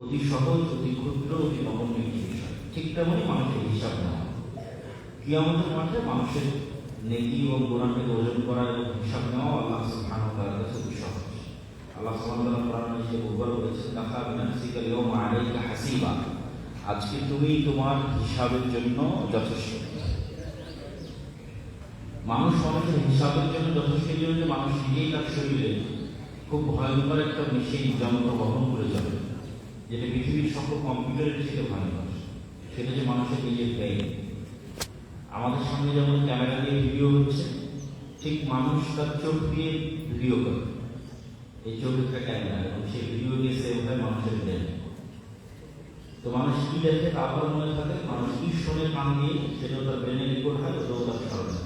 অতি সহজ, অতি ক্ষুদ্র, অতি নগণ্য একটি বিষয়। ঠিক তেমনই মানুষের হিসাব নেওয়া। কিয়ামতের মাঠে মানুষের নেকি এবং গোনাকে ওজন করা এবং হিসাব নেওয়া আল্লাহ ওয়া তাআলার কাছে অতি সহজ। আল্লাহ ওয়া তাআলা কোরআনে যে বলবার বলেছেন কাফা বিনাফসিকা আলাইকা হাসিবা। আজকে তুমি তোমার হিসাবের জন্য যথেষ্ট। মানুষ মানুষের হিসাবের জন্য যথেষ্ট যে মানুষ নিজেই তার শরীরে খুব ভয়ঙ্কর একটা মেশিন যন্ত্র বহন করে যাবে যেটা পৃথিবীর সকল কম্পিউটারের থেকে ভয়ঙ্কর সেটা যে মানুষের নিজের ব্রেইন আমাদের সামনে যেমন ক্যামেরা দিয়ে ভিডিও হচ্ছে, ঠিক মানুষ তার চোখ দিয়ে ভিডিও করে। এই চোখ একটা ক্যামেরা, এবং সেই ভিডিও দিয়ে সেভ হয় মানুষের ব্রেন তো মানুষ কি দেখে তা আবার মনে থাকে, মানুষ কি শোনে কান দিয়ে, সেটাও তার ব্রেনে রেকর্ড হয়, ওটাও তার স্মরণে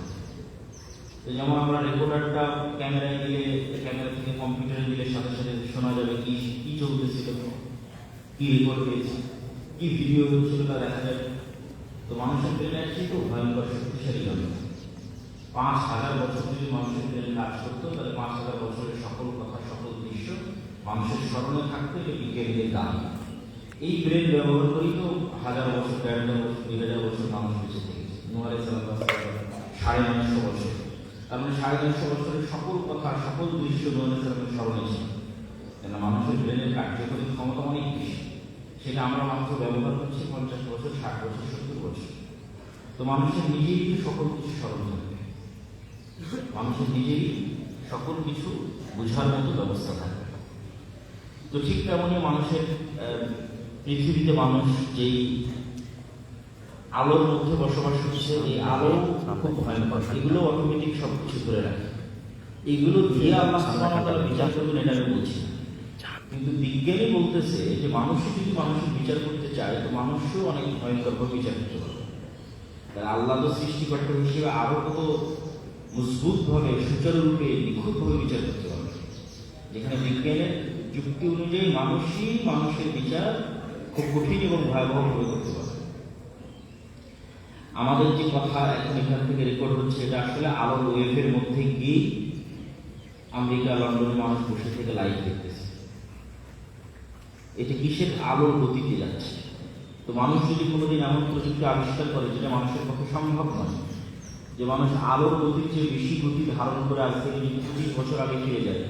তো যেমন আমরা রেকর্ডারটা ক্যামেরায় দিলে, ক্যামেরা থেকে কম্পিউটারে দিলে সাথে সাথে শোনা যাবে কি কি চলতেছিল। কি রেকর্ড হয়েছে কি ভিডিও হচ্ছিল তা দেখা যাবে তো মানুষের ব্রেনে একটি খুব ভয়ঙ্কর, শক্তিশালী যন্ত্র পাঁচ হাজার বছর যদি মানুষের ব্রেন কাজ করতো, তাহলে পাঁচ হাজার বছরের সকল কথা, সকল দৃশ্য মানুষের স্মরণে থাকতো এটা বিজ্ঞানীদের দাম এই ব্রেন ব্যবহার করেই তো হাজার বছর, দেড় হাজার বছর, দুই হাজার বছর মানুষ বেঁচে থেকেছে। নোয়ারে সাড়ে নয়শো বছর। তার মানে সাড়ে নয়শো বছরের সকল কথা, সকল দৃশ্য নোয়ারে সালামের স্মরণে ছিল। কেন মানুষের ব্রেনের কার্যকরী ক্ষমতা অনেক বেশি। সেটা আমরা মাত্র ব্যবহার করছি পঞ্চাশ বছর, ষাট বছর, সত্তর বছর। তো মানুষের নিজেই তো সকল কিছু স্মরণ থাকবে মানুষের নিজেরই সকল কিছু বোঝার মতো ব্যবস্থা থাকবে তো ঠিক তেমনই মানুষের পৃথিবীতে মানুষ যেই আলোর মধ্যে বসবাস করছে, এই আলো খুব ভয়ঙ্কর। এগুলো অটোমেটিক সব কিছু ধরে রাখে। এগুলো দিয়ে আল্লাহ বিচার করবেন এটা আমি বলছি। কিন্তু বিজ্ঞানী বলতেছে যে মানুষও যদি মানুষের বিচার করতে চায়, তো মানুষও অনেক ভয়ঙ্করভাবে বিচার করতে পারবে। আল্লাহ তো সৃষ্টিকর্তা হিসেবে আরও কত মজবুতভাবে, সুচারুরূপে, নিখুঁতভাবে বিচার করতে পারবে। যেখানে বিজ্ঞানের যুক্তি অনুযায়ী মানুষই মানুষের বিচার খুব কঠিন এবং ভয়াবহ ভয়াবহভাবে করতে পারে আমাদের যে কথা এখন এখান থেকে রেকর্ড হচ্ছে, এটা আসলে আলোর ওয়েভের মধ্যে গিয়ে আমেরিকা, লন্ডনে মানুষ বসে থেকে লাইভ দেখতেছে। এটা কিসের আলোর গতিতে যাচ্ছে? তো মানুষ যদি কোনোদিন এমন প্রযুক্তি আবিষ্কার করে যেটা মানুষের পক্ষে সম্ভব নয়, যে মানুষ আলোর গতির চেয়ে বেশি গতি ধারণ করে আজ থেকে যদি পঁচিশ বছর আগে ফিরে যায়,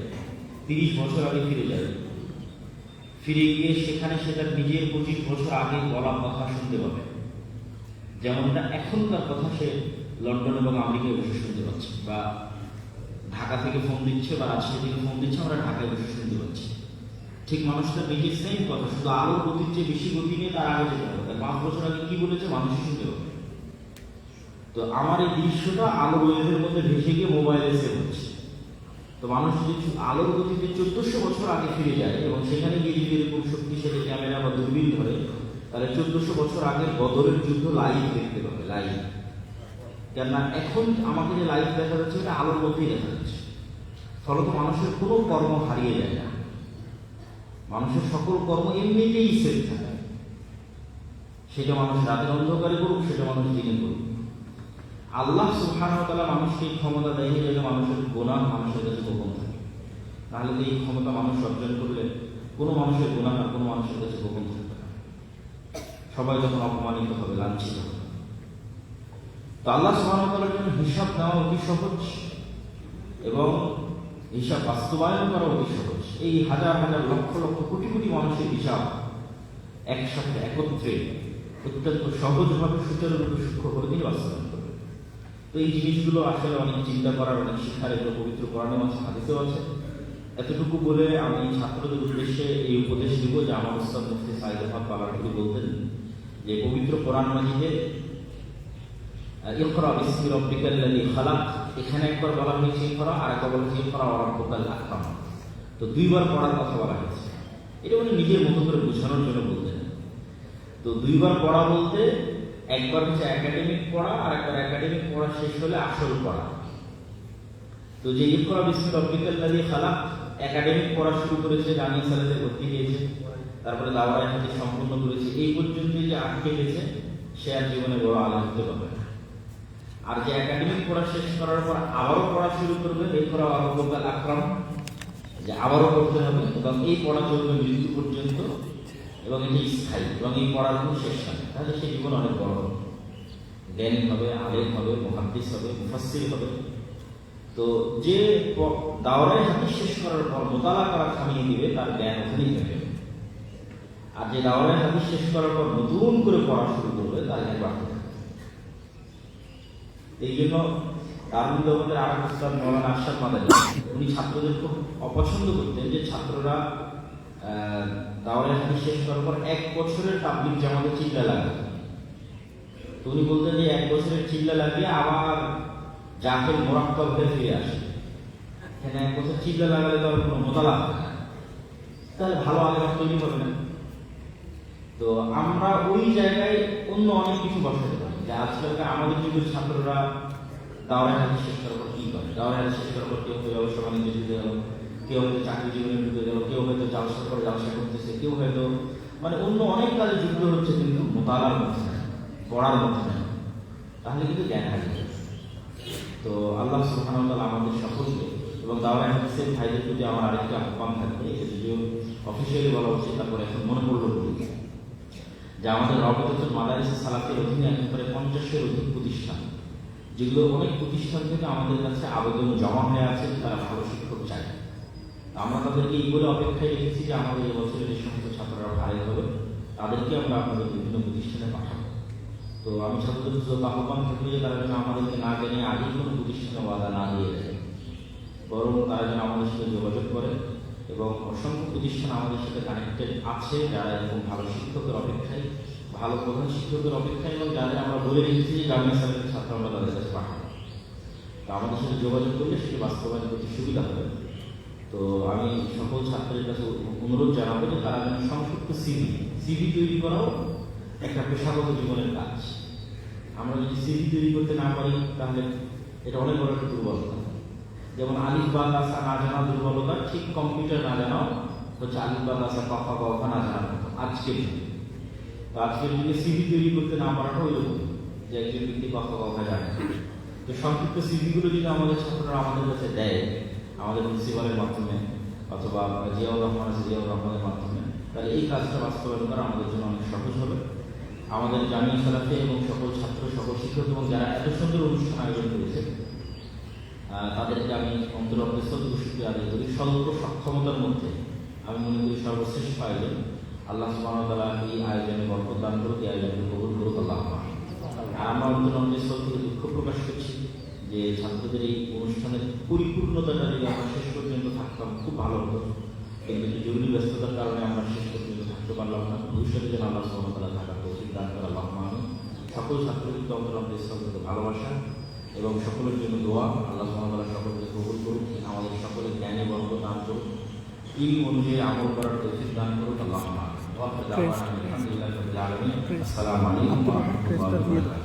তিরিশ বছর আগে ফিরে যায়, ফিরে গিয়ে সেখানে সেটা নিজের পঁচিশ বছর আগে বলা কথা শুনতে পাবে। যেমনটা এখনকার কথা সে লন্ডন এবং আমেরিকায় বসে শুনতে পাচ্ছে, বা ঢাকা থেকে ফোন দিচ্ছে বা রাজশাহী থেকে ফোন দিচ্ছে, আমরা ঢাকায় বসে শুনতে পাচ্ছি। ঠিক মানুষটা নিজের সেম কথা, শুধু আলোর গতির চেয়ে বেশি গতি নিয়ে তার আগে যেতে হবে। পাঁচ বছর আগে কি বলেছে? মানুষ শুনতে হবে। তো আমার এই দৃশ্যটা আলো ওয়েভের মধ্যে ভেসে গিয়ে মোবাইলে সেভ হচ্ছে। তো মানুষ যদি আলোর গতিতে চোদ্দশো বছর আগে ফিরে যায় এবং সেখানে গিয়ে যদি এরকম শক্তিশালী ক্যামেরা বা দূরবীন ধরে, তাহলে চোদ্দশো বছর আগের বদরের যুদ্ধ লাইভ দেখতে পাবে লাইভ কেননা এখন আমাকে যে লাইভ দেখা যাচ্ছে, এটা আলোর মধ্যেই দেখা যাচ্ছে। ফলত মানুষের কোনো কর্ম হারিয়ে যায় না। মানুষের সকল কর্ম এমনিতেই সেভ থাকে। সেটা মানুষ রাতের অন্ধকারে করুক, সেটা মানুষ দিনে করুক। আল্লাহ তাআলা মানুষকে ক্ষমতা দেয় যেন মানুষের গোনাহ মানুষের কাছে গোপন থাকে। তাহলে এই ক্ষমতা মানুষ অর্জন করলে কোনো মানুষের গোনাহ আর কোনো মানুষের কাছে গোপন থাকবে না। সবাই যখন অপমানিত হবে, লাঞ্ছিত হবে। তো আল্লাহ ওয়া জন্য হিসাব নেওয়া অতি সহজ। এবং হিসাব বাস্তবায়ন করা অতি সহজ। এই হাজার হাজার লক্ষ লক্ষ কোটি কোটি মানুষের হিসাব একসাথে একত্রে অত্যন্ত সহজভাবে সুচারুরূপে সূক্ষ্ম করে দিয়ে বাস্তবায়ন করবে। তো এই জিনিসগুলো আসলে অনেক চিন্তা করার, অনেক শিক্ষার, এগুলো পবিত্র কোরআনে আছে, হাদিসেও আছে। এতটুকু বলে আমি ছাত্রদের উদ্দেশ্যে এই উপদেশ দিব যে আমার ওস্তাদ মুফতি সাইদ হক বাবারপুরি বলতেন যে, পবিত্র কোরআন মাজিদে, ইকরা বিসমি রাব্বিকাল লাযী খালাক এখানে একবার বলা হয়েছে ইকরা আর একবার বলা হয়েছে ইকরা ওয়া রাব্বুকাল আকরাম তো দুইবার পড়ার কথা বলা হয়েছে। এটা উনি নিজের মতো করে বোঝানোর জন্য বলতেন তো দুইবার পড়া বলতে একবার হচ্ছে একাডেমিক পড়া আর একবার একাডেমিক পড়া শেষ হলে আসল পড়া। তো যে ইকরা বিসমি রাব্বিকাল লাযী খালাক একাডেমিক পড়া শুরু করেছে জানি সালাতে ভর্তি হয়েছে, তারপরে দাওয়ায় হাতে সম্পূর্ণ করেছে, এই পর্যন্ত যে আটকে গেছে, সে আর জীবনে বড় আলো হতে পারবে না। আর যে একাডেমিক পড়া শেষ করার পর আবারও পড়া শুরু করবে, এই পড়া আরম্ভকাল আক্রম। যে আবারও পড়তে হবে। এবং এই পড়া চলবে মৃত্যু পর্যন্ত। এবং এটি স্থায়ী। এবং এই পড়ার কোনো শেষ হয় তাহলে সে জীবন অনেক বড় হবে। জ্ঞানী হবে, আলেম হবে, মহাদ্দিস হবে, মুফাসসির হবে। তো যে দাওরায় হাদিস শেষ করার পর মোতালা করা থামিয়ে দিবে, তার জ্ঞান ওখানেই যাবে আর যে দাওরায় হাদিস শেষ করার পর নতুন করে পড়া শুরু করবে, তার জ্ঞান বাড়তে এই জন্য দারুল জগতের আরেক উস্তাদ মৌলানা আশরাফ মাদানী উনি ছাত্রদের খুব অপছন্দ করতেন যে ছাত্ররা দাওরায় হাদিস শেষ করার পর এক বছরের তাবলিগ জামাতে চিল্লা লাগাবে। তো উনি বলতেন যে এক বছরের চিল্লা লাগিয়ে আবার জাতের মোরাক্কব হয়ে ফিরে আসে। এখানে এক বছর চিল্লা লাগালে তো কোনো মোতালা তাহলে ভালো আলেম তৈরি হবে না তো আমরা ওই জায়গায় অন্য অনেক কিছু বসাতে যে আজকালকার আমাদের যুগের ছাত্ররা দাওয়ায় হাতে শেষ করার পর কি করে? দাওয়ায় হাতে শেষ করার পর কেউ কেউ ব্যবসা বাণিজ্য ঢুকে গেল, কেউ হয়তো চাকরি জীবনে ঢুকে গেল, কেউ হয়তো ব্যবসা করে ব্যবসা করতেছে, কেউ হয়তো মানে অন্য অনেক কাজে যুক্ত হচ্ছে কিন্তু মোতালার মধ্যে পড়ার মধ্যে তাহলে কিন্তু জ্ঞান হারিয়ে তো আল্লাহ তাআলা আমাদের সকলকে এবং দাওয়ায় হাদিসের ভাইদের প্রতি আমার আরেকটা আহ্বান থাকবে যদিও অফিসিয়ালি বলা উচিত, তারপরে এখন মনে পড়ল যে আমাদের রবতাতুল মাদারিস সালাফের অধীনে এখন প্রায় পঞ্চাশের অধিক প্রতিষ্ঠান, যেগুলো অনেক প্রতিষ্ঠান থেকে আমাদের কাছে আবেদন জমা হয়ে আছে, তারা ভালো শিক্ষক চায়। আমরা তাদেরকে এই বলে অপেক্ষায় রেখেছি যে আমাদের বছরের যে সমস্ত ছাত্ররা ভালো হবে। তাদেরকে আমরা আপনাদের বিভিন্ন প্রতিষ্ঠানে পাঠাবো। তো আমি ছাত্রদের আহ্বান থাকবে যে তারা যেন আমাদেরকে না জেনে আগেই কোনো প্রতিষ্ঠানে বাধা না দিয়ে দেয়। বরং তারা যেন আমাদের সাথে যোগাযোগ করে। এবং অসংখ্য প্রতিষ্ঠান আমাদের সাথে কানেক্টেড আছে যারা এরকম ভালো শিক্ষকের অপেক্ষায়, ভালো প্রধান শিক্ষকের অপেক্ষায় এবং যাদের আমরা বলে রেখেছি যে জামিয়া সালের ছাত্র আমরা তাদের কাছে পাঠাবো। তো আমাদের সাথে যোগাযোগ করলে সেটি বাস্তবায়ন করতে সুবিধা হবে। তো আমি সকল ছাত্রদের কাছে অনুরোধ জানাব যে তারা যেন সংক্ষিপ্ত সিভি সিভি তৈরি করাও একটা পেশাগত জীবনের কাজ। আমরা যদি সিভি তৈরি করতে না পারি, তাহলে এটা অনেক বড় একটা দুর্বলতা। যেমন আলিফ বা তাসা না জানা দুর্বলতা, ঠিক কম্পিউটার না জানাও, হচ্ছে আলিফ বা তাসা কফা কফা না জানার মতো আজকের যুগে তো আজকের যুগে সিভি তৈরি করতে না পারাটা ওই রকম যে একজন ব্যক্তি কফা কফা জানে। তো সংক্ষিপ্ত সিভিগুলো যদি আমাদের ছাত্ররা আমাদের কাছে দেয়, আমাদের প্রিন্সিপালের মাধ্যমে, অথবা জিয়াউর রহমান আছে জিয়াউর রহমানের মাধ্যমে, তাহলে এই কাজটা বাস্তবায়ন করা আমাদের জন্য অনেক সহজ হবে আমাদের জামিয়া সালাফে এবং সকল ছাত্র, সকল শিক্ষক এবং যারা এত সুন্দর অনুষ্ঠান আয়োজন করেছে তাদেরকে আমি অন্তর অগ্রসর শুক্রিয়া আদায় করি। স্বল্প সক্ষমতার মধ্যে আমি মনে করি সর্বশ্রেষ্ঠ আয়োজন। আল্লাহ তাআলা এই আয়োজনে বরকত দান করুক, এই আয়োজনকে কবুল করুক, আল্লাহ আর আমরা অন্তর অগ্রসর থেকে দুঃখ প্রকাশ করছি যে ছাত্রদের এই অনুষ্ঠানের পরিপূর্ণতাটা যদি আমরা শেষ পর্যন্ত থাকতাম, খুব ভালো হতো। কিন্তু জরুরি ব্যস্ততার কারণে আমরা শেষ পর্যন্ত থাকতে পারলাম না। ভবিষ্যতে যেন আল্লাহ তাআলা থাকার তৌফিক দান করে, আল্লাহ সকল ছাত্রদেরকে অন্তর অগ্রসর থেকে ভালোবাসা এবং সকলের জন্য দোয়া, আল্লাহ এই অনুযায়ী আমল করার তৌফিক দান করুন আল্লাহ আসসালামু আলাইকুম ওয়া রাহমাতুল্লাহি ওয়া বারাকাতুহু